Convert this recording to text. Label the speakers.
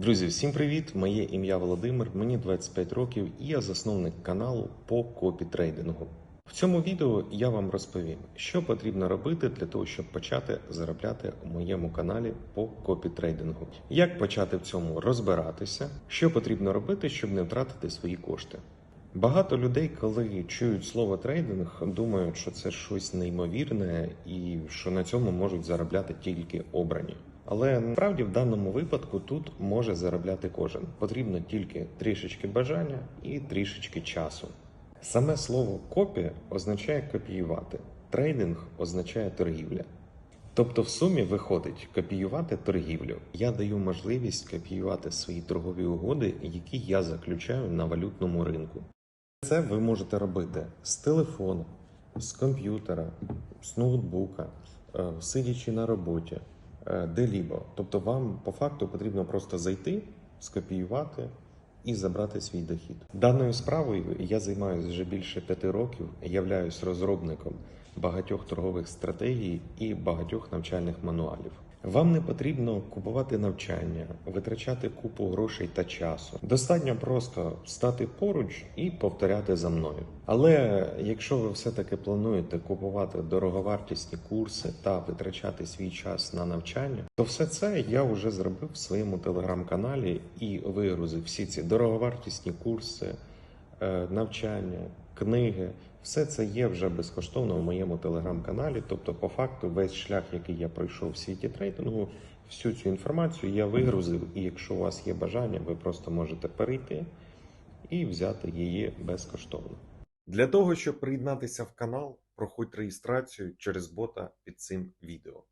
Speaker 1: Друзі, всім привіт! Моє ім'я Володимир, мені 25 років і я засновник каналу по копітрейдингу. В цьому відео я вам розповім, що потрібно робити для того, щоб почати заробляти у моєму каналі по копітрейдингу. Як почати в цьому розбиратися, що потрібно робити, щоб не втратити свої кошти. Багато людей, коли чують слово трейдинг, думають, що це щось неймовірне і що на цьому можуть заробляти тільки обрані. Але насправді в даному випадку тут може заробляти кожен. Потрібно тільки трішечки бажання і трішечки часу. Саме слово копі означає копіювати, трейдинг означає торгівля. Тобто, в сумі виходить копіювати торгівлю. Я даю можливість копіювати свої торгові угоди, які я заключаю на валютному ринку. Це ви можете робити з телефону, з комп'ютера, з ноутбука, е, сидячи на роботі, е, де-лібо. Тобто вам по факту потрібно просто зайти, скопіювати і забрати свій дохід. Даною справою я займаюся вже більше п'яти років, являюсь розробником багатьох торгових стратегій і багатьох навчальних мануалів. Вам не потрібно купувати навчання, витрачати купу грошей та часу. Достатньо просто стати поруч і повторяти за мною. Але якщо ви все-таки плануєте купувати дороговартісні курси та витрачати свій час на навчання, то все це я вже зробив в своєму телеграм-каналі і вигрузив всі ці дороговартісні курси, навчання, книги. Все це є вже безкоштовно в моєму телеграм-каналі. Тобто, по факту, весь шлях, який я пройшов в світі трейдингу, всю цю інформацію я вигрузив. І якщо у вас є бажання, ви просто можете перейти і взяти її безкоштовно. Для того, щоб приєднатися в канал, проходь реєстрацію через бота під цим відео.